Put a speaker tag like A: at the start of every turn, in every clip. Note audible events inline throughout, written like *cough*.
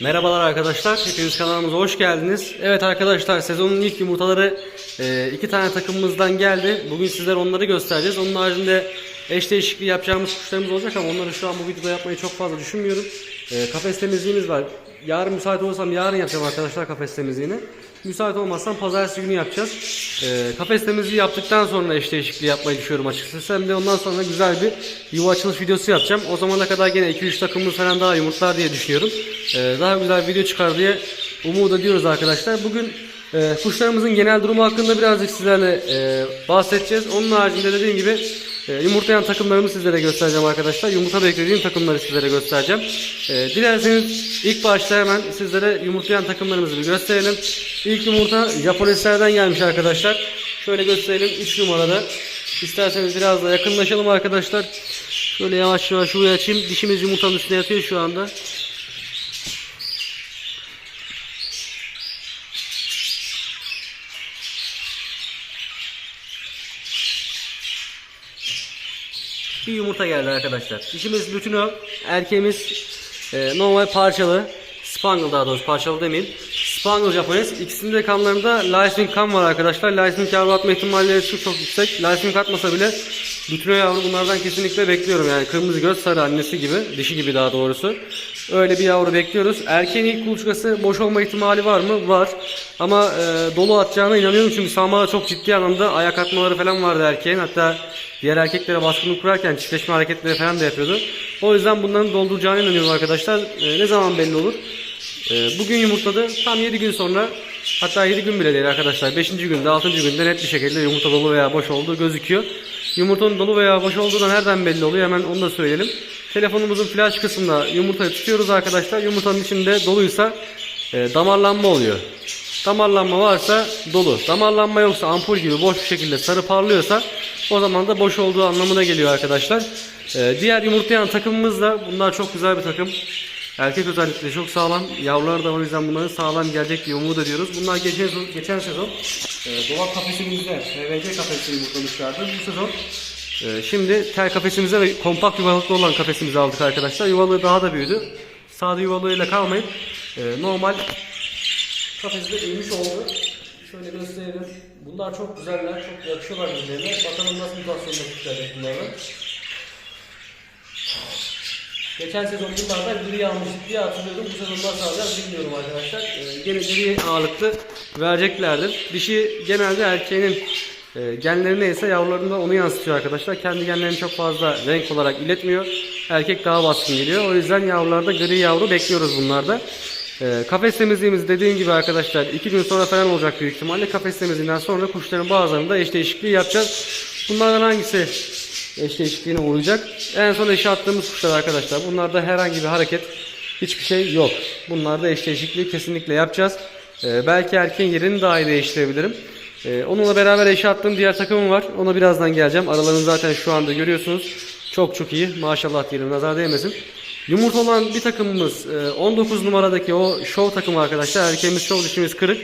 A: Merhabalar arkadaşlar, hepiniz kanalımıza hoş geldiniz. Evet arkadaşlar, sezonun ilk yumurtaları e, iki tane takımımızdan geldi. Bugün sizlere onları göstereceğiz. Onun haricinde eş değişikliği yapacağımız kuşlarımız olacak ama onları şu an bu videoda yapmayı çok fazla düşünmüyorum. E, kafes temizliğimiz var. Yarın müsait olursam yarın yapacağım arkadaşlar kafes temizliğini. Müsait olmazsam pazartesi günü yapacağız. E, kafes temizliği yaptıktan sonra eş değişikliği yapmayı düşünüyorum açıkçası. Hem de ondan sonra güzel bir yuva açılış videosu yapacağım. O zamana kadar gene 2-3 takımımız falan daha yumurtlar diye düşünüyorum. E, daha güzel video çıkar diye umut ediyoruz arkadaşlar. Bugün e, kuşlarımızın genel durumu hakkında birazcık sizlerle e, bahsedeceğiz. Onun haricinde dediğim gibi e, yumurtlayan takımlarımı sizlere göstereceğim arkadaşlar. Yumurta beklediğim takımları sizlere göstereceğim. E, dilerseniz ilk başta hemen sizlere yumurtlayan takımlarımızı bir gösterelim. İlk yumurta Japoneslerden gelmiş arkadaşlar. Şöyle gösterelim 3 numarada. İsterseniz biraz da yakınlaşalım arkadaşlar. Şöyle yavaş yavaş şuraya açayım. Dişimiz yumurtanın üstüne yatıyor şu anda. Bir yumurta geldi arkadaşlar. Dişimiz lütino, erkeğimiz e, normal parçalı. Spangle daha doğrusu parçalı demeyeyim. Spangle Japones. İkisinin de kanlarında lysing kan var arkadaşlar. Lysing yavru atma ihtimalleri çok çok yüksek. Lysing atmasa bile lütino yavru bunlardan kesinlikle bekliyorum. Yani kırmızı göz sarı annesi gibi. Dişi gibi daha doğrusu. Öyle bir yavru bekliyoruz. Erkeğin ilk kuluçkası boş olma ihtimali var mı? Var. Ama e, dolu atacağına inanıyorum çünkü Samara çok ciddi anlamda ayak atmaları falan vardı erkeğin. Hatta diğer erkeklere baskınlık kurarken çiftleşme hareketleri falan da yapıyordu. O yüzden bunların dolduracağına inanıyorum arkadaşlar. E, ne zaman belli olur? E, bugün yumurtladı. Tam 7 gün sonra hatta 7 gün bile değil arkadaşlar. 5. günde 6. günde net bir şekilde yumurta dolu veya boş olduğu gözüküyor. Yumurtanın dolu veya boş olduğu da nereden belli oluyor hemen onu da söyleyelim. Telefonumuzun flash kısmında yumurtayı tutuyoruz arkadaşlar. Yumurtanın içinde doluysa e, damarlanma oluyor. Damarlanma varsa dolu. Damarlanma yoksa ampul gibi boş bir şekilde sarı parlıyorsa o zaman da boş olduğu anlamına geliyor arkadaşlar. Ee, diğer yumurtlayan takımımız da bunlar çok güzel bir takım. Erkek özellikle çok sağlam. Yavrular da o yüzden bunların sağlam gelecek diye umut ediyoruz. Bunlar geçen, sezon- geçen sezon e, dolap kafesimizde PVC kafesini yumurtlamışlardı. Bu sezon e, şimdi tel kafesimize ve kompakt yuvalıklı olan kafesimize aldık arkadaşlar. Yuvalığı daha da büyüdü. Sade yuvalığıyla kalmayıp e, normal kafesinde büyümüş oldu. Şöyle gösterelim. Bunlar çok güzeller, çok yakışıyorlar birbirlerine. Bakalım nasıl mutasyonda çıkacak bunlardan. Geçen sezon bunlardan gri almıştık diye hatırlıyorum. Bu sezon nasıl alacağız bilmiyorum arkadaşlar. Ee, gene gri ağırlıklı vereceklerdir. Dişi genelde erkeğinin e, genleri neyse yavrularında onu yansıtıyor arkadaşlar. Kendi genlerini çok fazla renk olarak iletmiyor. Erkek daha baskın geliyor. O yüzden yavrularda gri yavru bekliyoruz bunlarda. E, kafes temizliğimiz dediğim gibi arkadaşlar 2 gün sonra falan olacak büyük ihtimalle. Kafes temizliğinden sonra kuşların bazılarında eş değişikliği yapacağız. Bunlardan hangisi eş değişikliğine uğrayacak? En son eşe attığımız kuşlar arkadaşlar. Bunlarda herhangi bir hareket hiçbir şey yok. Bunlarda eş değişikliği kesinlikle yapacağız. E, belki erkeğin yerini dahi değiştirebilirim. E, onunla beraber eşe attığım diğer takımım var. Ona birazdan geleceğim. Aralarını zaten şu anda görüyorsunuz. Çok çok iyi. Maşallah diyelim nazar değmesin. Yumurta olan bir takımımız e, 19 numaradaki o show takımı arkadaşlar. Erkeğimiz show dişimiz kırık.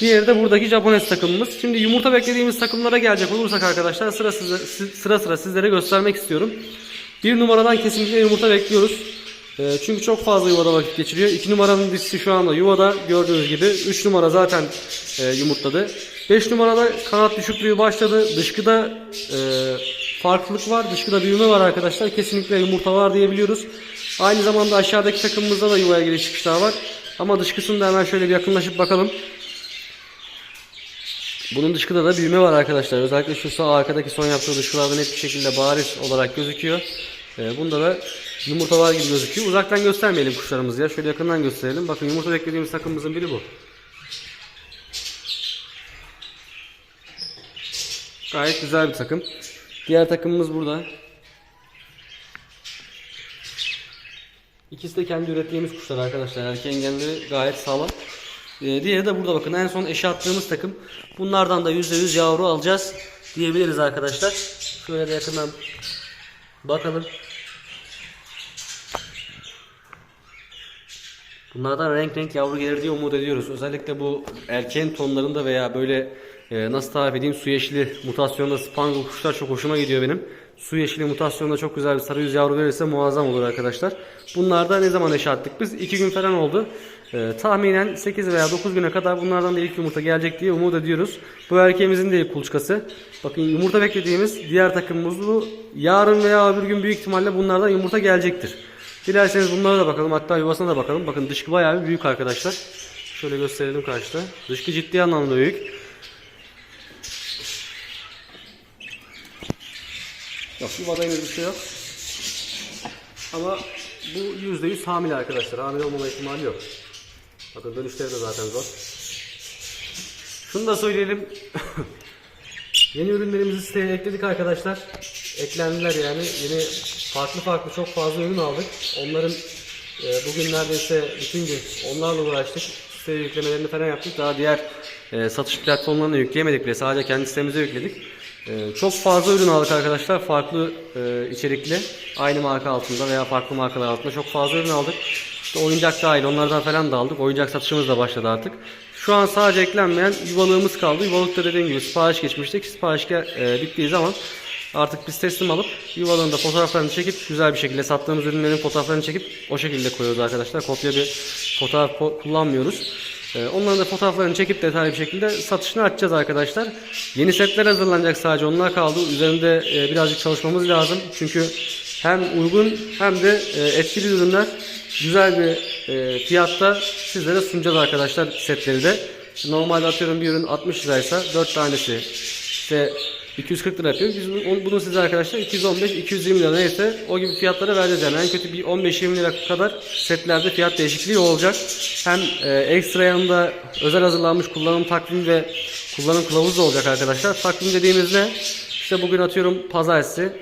A: Diğeri de buradaki Japones takımımız. Şimdi yumurta beklediğimiz takımlara gelecek olursak arkadaşlar sıra sıra, sıra, sıra sizlere göstermek istiyorum. Bir numaradan kesinlikle yumurta bekliyoruz. E, çünkü çok fazla yuvada vakit geçiriyor. 2 numaranın dişisi şu anda yuvada gördüğünüz gibi. 3 numara zaten e, yumurtladı. 5 numarada kanat düşüklüğü başladı. Dışkıda e, farklılık var. Dışkıda büyüme var arkadaşlar. Kesinlikle yumurta var diyebiliyoruz. Aynı zamanda aşağıdaki takımımızda da yuvaya giriş çıkışlar var. Ama dışkısında hemen şöyle bir yakınlaşıp bakalım. Bunun dışkıda da büyüme var arkadaşlar. Özellikle şu sağ arkadaki son yaptığı dışkılarda net bir şekilde bariz olarak gözüküyor. Ee, bunda da yumurta var gibi gözüküyor. Uzaktan göstermeyelim kuşlarımızı ya. Şöyle yakından gösterelim. Bakın yumurta beklediğimiz takımımızın biri bu. Gayet güzel bir takım. Diğer takımımız burada. İkisi de kendi ürettiğimiz kuşlar arkadaşlar. Erkeğin genleri gayet sağlam. Ee, diğeri de burada bakın. En son eşe attığımız takım. Bunlardan da %100 yavru alacağız diyebiliriz arkadaşlar. Şöyle de yakından bakalım. Bunlardan renk renk yavru gelir diye umut ediyoruz. Özellikle bu erkeğin tonlarında veya böyle e, nasıl tarif edeyim su yeşili mutasyonda spangle kuşlar çok hoşuma gidiyor benim. su yeşili mutasyonunda çok güzel bir sarı yüz yavru verirse muazzam olur arkadaşlar. Bunlarda ne zaman eşe biz? 2 gün falan oldu. Ee, tahminen 8 veya 9 güne kadar bunlardan da ilk yumurta gelecek diye umut ediyoruz. Bu erkeğimizin de ilk. Bakın yumurta beklediğimiz diğer takımımız bu. Yarın veya öbür gün büyük ihtimalle bunlardan yumurta gelecektir. Dilerseniz bunlara da bakalım. Hatta yuvasına da bakalım. Bakın dışkı bayağı bir büyük arkadaşlar. Şöyle gösterelim karşıda. Dışkı ciddi anlamda büyük. Yok yuvada henüz bir şey yok. Ama bu %100 hamile arkadaşlar. Hamile olmama ihtimali yok. Bakın dönüşleri de zaten zor. Şunu da söyleyelim. *laughs* Yeni ürünlerimizi siteye ekledik arkadaşlar. Eklendiler yani. Yeni farklı farklı çok fazla ürün aldık. Onların e, bugün neredeyse bütün gün onlarla uğraştık. Siteye yüklemelerini falan yaptık. Daha diğer e, satış platformlarına yükleyemedik bile. Sadece kendi sitemize yükledik. E, çok fazla ürün aldık arkadaşlar. Farklı e, içerikli. Aynı marka altında veya farklı markalar altında çok fazla ürün aldık. İşte oyuncak dahil onlardan falan da aldık. Oyuncak satışımız da başladı artık. Şu an sadece eklenmeyen yuvalığımız kaldı. Yuvalıkta dediğim gibi sipariş geçmiştik. Sipariş e, bittiği zaman artık biz teslim alıp yuvalığında fotoğraflarını çekip güzel bir şekilde sattığımız ürünlerin fotoğraflarını çekip o şekilde koyuyoruz arkadaşlar. Kopya bir fotoğraf kullanmıyoruz. E, onların da fotoğraflarını çekip detaylı bir şekilde satışını açacağız arkadaşlar. Yeni setler hazırlanacak sadece onlar kaldı. Üzerinde e, birazcık çalışmamız lazım. Çünkü hem uygun hem de e, etkili ürünler güzel bir e, fiyatta sizlere sunacağız arkadaşlar setleri de. Normalde atıyorum bir ürün 60 liraysa 4 tanesi işte 240 lira yapıyor. Biz bunu, size arkadaşlar 215-220 lira neyse o gibi fiyatlara vereceğiz. Yani en kötü bir 15-20 lira kadar setlerde fiyat değişikliği olacak. Hem e, ekstra yanında özel hazırlanmış kullanım takvimi ve kullanım kılavuzu olacak arkadaşlar. Takvim dediğimizde işte bugün atıyorum pazartesi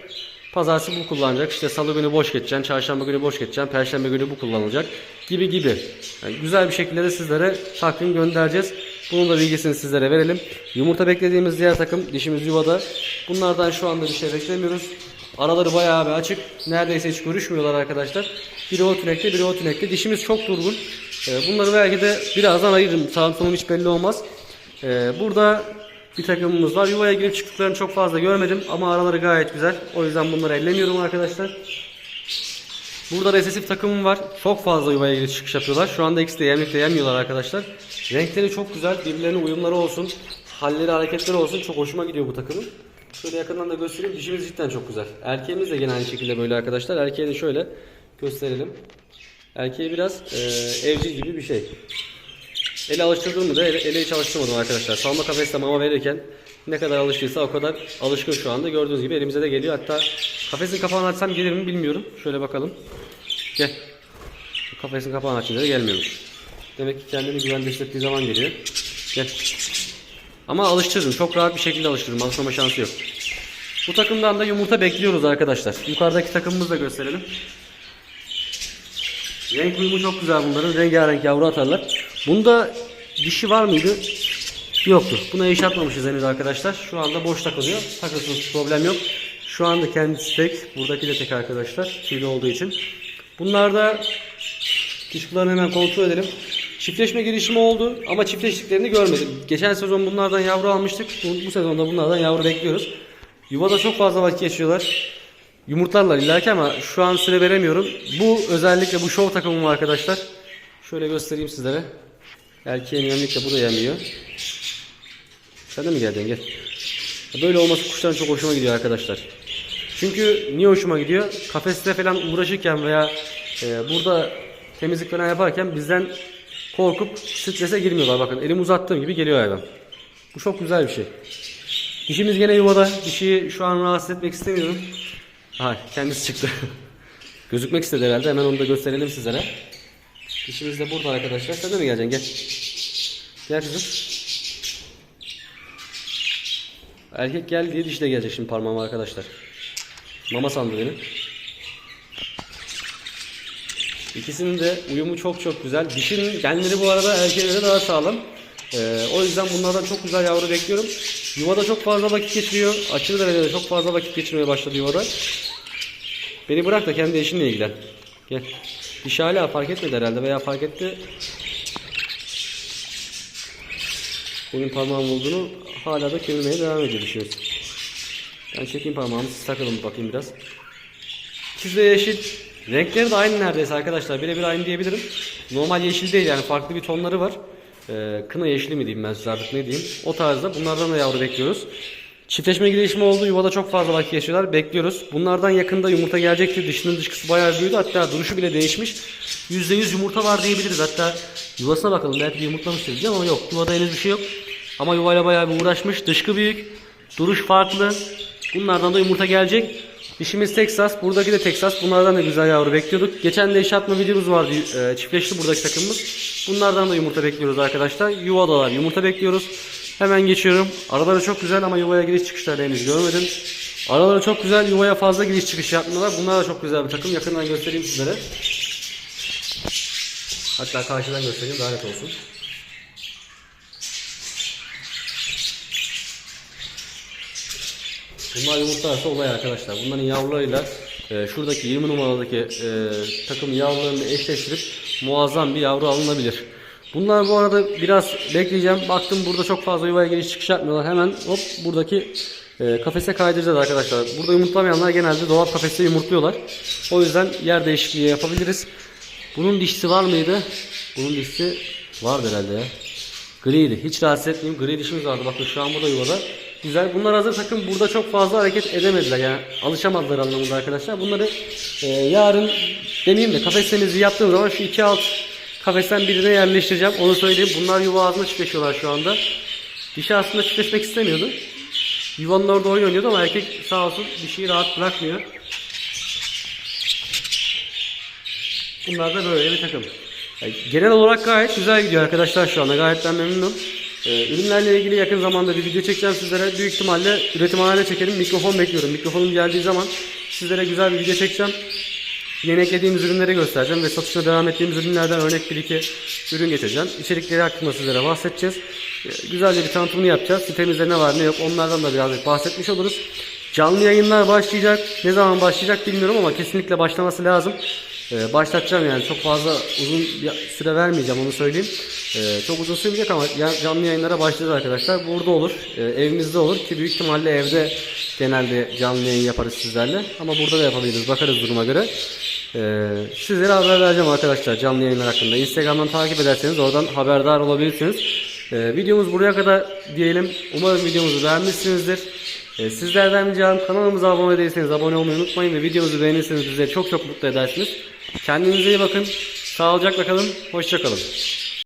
A: Pazartesi bu kullanacak. İşte salı günü boş geçeceksin. Çarşamba günü boş geçeceksin. Perşembe günü bu kullanılacak. Gibi gibi. Yani güzel bir şekilde de sizlere takvim göndereceğiz. Bunun da bilgisini sizlere verelim. Yumurta beklediğimiz diğer takım dişimiz yuvada. Bunlardan şu anda bir şey beklemiyoruz. Araları bayağı bir açık. Neredeyse hiç görüşmüyorlar arkadaşlar. Biri o tünekte, biri o tünekte. Dişimiz çok durgun. Ee, Bunları belki de birazdan ayırırım. Sağım sonum hiç belli olmaz. Ee, Burada bir takımımız var. Yuvaya girip çıktıklarını çok fazla görmedim ama araları gayet güzel. O yüzden bunları ellemiyorum arkadaşlar. Burada resesif takımım var. Çok fazla yuvaya girip çıkış yapıyorlar. Şu anda ikisi de yemlikte yemiyorlar arkadaşlar. Renkleri çok güzel. Birbirlerine uyumları olsun. Halleri, hareketleri olsun. Çok hoşuma gidiyor bu takımın. Şöyle yakından da göstereyim. Dişimiz cidden çok güzel. Erkeğimiz de gene aynı şekilde böyle arkadaşlar. Erkeği de şöyle gösterelim. Erkeği biraz e, evcil gibi bir şey. Ele alıştırdığımı da ele, ele hiç alıştırmadım arkadaşlar. Salma kafeste mama verirken ne kadar alıştıysa o kadar alışkın şu anda. Gördüğünüz gibi elimize de geliyor. Hatta kafesin kapağını açsam gelir mi bilmiyorum. Şöyle bakalım. Gel. Kafesin kapağını açınca da gelmiyormuş. Demek ki kendini güvende hissettiği zaman geliyor. Gel. Ama alıştırdım. Çok rahat bir şekilde alıştırdım. Alışmama şansı yok. Bu takımdan da yumurta bekliyoruz arkadaşlar. Yukarıdaki takımımızı da gösterelim. Renk uyumu çok güzel bunların. Rengarenk yavru atarlar. Bunda dişi var mıydı? Yoktu. Buna eş atmamışız henüz arkadaşlar. Şu anda boş takılıyor. Takılsın problem yok. Şu anda kendisi tek. Buradaki de tek arkadaşlar. Tüylü olduğu için. Bunlarda dışkılarını hemen kontrol edelim. Çiftleşme girişimi oldu ama çiftleştiklerini görmedim. Geçen sezon bunlardan yavru almıştık. Bu, bu sezonda bunlardan yavru bekliyoruz. Yuvada çok fazla vakit geçiyorlar. Yumurtlarlar illaki ama şu an süre veremiyorum. Bu özellikle bu show takımım arkadaşlar. Şöyle göstereyim sizlere. Erkeğin yemlikle bu da yemiyor. Sen de mi geldin gel. Böyle olması kuşların çok hoşuma gidiyor arkadaşlar. Çünkü niye hoşuma gidiyor? Kafeste falan uğraşırken veya e, burada temizlik falan yaparken bizden korkup strese girmiyorlar. Bakın elimi uzattığım gibi geliyor hayvan. Bu çok güzel bir şey. Dişimiz gene yuvada. Dişiyi şu an rahatsız etmek istemiyorum. Aha kendisi çıktı. *laughs* Gözükmek istedi herhalde. Hemen onu da gösterelim sizlere. Dişimiz de burada arkadaşlar. Sen de mi geleceksin? Gel. Gel kızım. Erkek gel diye dişi de gelecek şimdi parmağıma arkadaşlar. Mama sandı beni. İkisinin de uyumu çok çok güzel. Dişinin genleri bu arada erkeklere daha sağlam. Ee, o yüzden bunlardan çok güzel yavru bekliyorum. Yuvada çok fazla vakit geçiriyor. Aşırı derecede çok fazla vakit geçirmeye başladı yuvada. Beni bırak da kendi eşinle ilgilen. Gel. Diş hala fark etmedi herhalde veya fark etti. Benim parmağım olduğunu hala da kemirmeye devam ediyor dişimiz. Ben çekeyim parmağımı siz takılın bakayım biraz. İkisi de yeşil. Renkleri de aynı neredeyse arkadaşlar. Birebir aynı diyebilirim. Normal yeşil değil yani farklı bir tonları var. Ee, kına yeşili mi diyeyim ben size artık ne diyeyim. O tarzda bunlardan da yavru bekliyoruz. Çiftleşme gelişimi oldu. Yuvada çok fazla vakit geçiyorlar. Bekliyoruz. Bunlardan yakında yumurta gelecektir. Dişinin dışkısı bayağı büyüdü. Hatta duruşu bile değişmiş. %100 yumurta var diyebiliriz. Hatta yuvasına bakalım. Belki de yumurtlamıştır diyeceğim ama yok. Yuvada henüz bir şey yok. Ama yuvayla bayağı bir uğraşmış. Dışkı büyük. Duruş farklı. Bunlardan da yumurta gelecek. Dişimiz Texas. Buradaki de Texas. Bunlardan da güzel yavru bekliyorduk. Geçen de işatma videomuz vardı. E, çiftleşti buradaki takımımız. Bunlardan da yumurta bekliyoruz arkadaşlar. Yuvadalar yumurta bekliyoruz. Hemen geçiyorum. Araları çok güzel ama yuvaya giriş çıkışları henüz görmedim. Araları çok güzel. Yuvaya fazla giriş çıkış yapmıyorlar. Bunlar da çok güzel bir takım. Yakından göstereyim sizlere. Hatta karşıdan göstereyim daha net olsun. Bunlar yumurtlarsa olay arkadaşlar. Bunların yavrularıyla e, şuradaki 20 numaradaki e, takım yavrularını eşleştirip muazzam bir yavru alınabilir. Bunlar bu arada biraz bekleyeceğim. Baktım burada çok fazla yuvaya giriş çıkış yapmıyorlar. Hemen hop buradaki e, kafese kaydıracağız arkadaşlar. Burada yumurtlamayanlar genelde dolap kafeste yumurtluyorlar. O yüzden yer değişikliği yapabiliriz. Bunun dişisi var mıydı? Bunun dişisi vardı herhalde ya. Griydi. Hiç rahatsız etmeyeyim. Gri dişimiz vardı. Bakın şu an burada yuvada. Güzel. Bunlar hazır takım burada çok fazla hareket edemediler. Yani alışamadılar anlamında arkadaşlar. Bunları e, yarın demeyeyim de kafes temizliği yaptığım zaman şu iki alt kafesten birine yerleştireceğim. Onu söyleyeyim. Bunlar yuva ağzına çiftleşiyorlar şu anda. Dişi aslında çiftleşmek istemiyordu. Yuvanın orada oynuyordu ama erkek sağ olsun dişiyi rahat bırakmıyor. Bunlar da böyle bir takım. Yani genel olarak gayet güzel gidiyor arkadaşlar şu anda. Gayet ben memnunum. Ee, ürünlerle ilgili yakın zamanda bir video çekeceğim sizlere. Büyük ihtimalle üretimhanede çekelim. Mikrofon bekliyorum. Mikrofonum geldiği zaman sizlere güzel bir video çekeceğim. Yeni eklediğimiz ürünleri göstereceğim ve satışına devam ettiğimiz ürünlerden örnek bir iki ürün getireceğim. İçerikleri hakkında sizlere bahsedeceğiz. Ee, Güzelce bir tanıtımını yapacağız. Sitemizde ne var ne yok onlardan da birazcık bahsetmiş oluruz. Canlı yayınlar başlayacak. Ne zaman başlayacak bilmiyorum ama kesinlikle başlaması lazım. Ee, başlatacağım yani çok fazla uzun süre vermeyeceğim onu söyleyeyim. Ee, çok uzun sürmeyecek ama canlı yayınlara başlayacağız arkadaşlar. Burada olur, e, evimizde olur ki büyük ihtimalle evde genelde canlı yayın yaparız sizlerle. Ama burada da yapabiliriz bakarız duruma göre. Ee, sizlere haber vereceğim arkadaşlar canlı yayınlar hakkında. Instagram'dan takip ederseniz oradan haberdar olabilirsiniz. Ee, videomuz buraya kadar diyelim. Umarım videomuzu beğenmişsinizdir. Ee, sizlerden ricam kanalımıza abone değilseniz abone olmayı unutmayın ve videomuzu beğenirseniz bizleri çok çok mutlu edersiniz. Kendinize iyi bakın. Sağlıcakla kalın. Hoşça kalın.